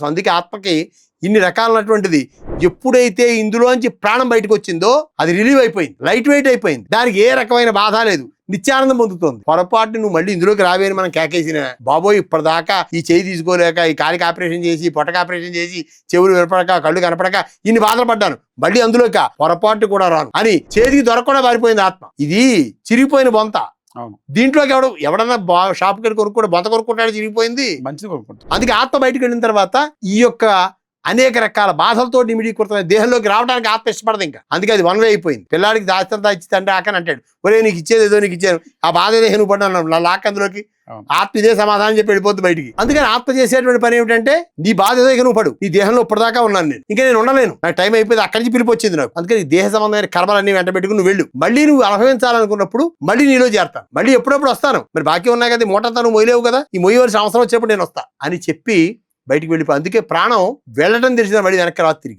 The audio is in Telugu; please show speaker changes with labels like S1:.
S1: సో అందుకే ఆత్మకి ఇన్ని రకాలైనటువంటిది ఎప్పుడైతే ఇందులోంచి ప్రాణం బయటకు వచ్చిందో అది రిలీవ్ అయిపోయింది లైట్ వెయిట్ అయిపోయింది. దానికి ఏ రకమైన బాధ లేదు నిత్యానందం పొందుతుంది. పొరపాటు నువ్వు మళ్ళీ ఇందులోకి రావేని మనం కేకేసిన బాబోయ్ ఇప్పటిదాకా ఈ చేయి తీసుకోలేక ఈ కాలికి ఆపరేషన్ చేసి పొట్టకి ఆపరేషన్ చేసి చెవులు వినపడక కళ్ళు కనపడక ఇన్ని బాధలు పడ్డాను. మళ్ళీ అందులోక పొరపాటు కూడా రాను. అని చేతికి దొరకకుండా పారిపోయింది ఆత్మ. ఇది చిరిగిపోయిన బొంత. దీంట్లోకి ఎవడు ఎవడన్నా బా షాప్కి వెళ్ళి కొనుక్కుంటే బొంత కొనుక్కుంటాడు చిరిగిపోయింది
S2: మంచిది కోరుకుంటాం
S1: అందుకే ఆత్మ బయటకు వెళ్ళిన తర్వాత ఈ యొక్క అనేక రకాల బాధలతో నిమిడీకృతమైన దేహంలోకి రావడానికి ఆత్మ ఇష్టపడదు ఇంకా. అందుకే అది వన్ వే అయిపోయింది. పిల్లాడికి దాచితంతా ఇచ్చి తండ్రి ఆకని అంటాడు. ఒరే నీకు ఇచ్చేది ఏదో నీకు ఇచ్చాను ఆ బాధ ఏదో నువ్వు పడ్డాను లాక్ అందులోకి. ఆత్మ ఇదే సమాధానం చెప్పి వెళ్ళిపోతుంది బయటికి. అందుకని ఆత్మ చేసేటువంటి పని ఏమిటంటే నీ బాధ ఏదో ఇక నువ్వు పడు. నీ దేహంలో ఇప్పటిదాకా ఉన్నాను నేను. ఇంకా నేను ఉండలేను. నాకు టైం అయిపోయింది. అక్కడి నుంచి పిలిపి వచ్చింది నాకు. అందుకని దేహ సంబంధమైన కర్మలన్నీ వెంట పెట్టుకుని నువ్వు వెళ్ళు. మళ్ళీ నువ్వు అనుభవించాలనుకున్నప్పుడు మళ్ళీ నీలో చేరతాను మళ్ళీ ఎప్పుడప్పుడు వస్తాను. మరి బాకీ ఉన్నాయి కదా మూటంతా నువ్వు మొయ్యలేవు కదా. ఈ మొయ్యవలసిన అవసరం వచ్చేప్పుడు నేను వస్తా. అని చెప్పి బయటికి వెళ్ళిపో. అందుకే ప్రాణం వెళ్ళడం తెలిసిన మళ్ళీ వెనక్కి రాదు తిరిగి.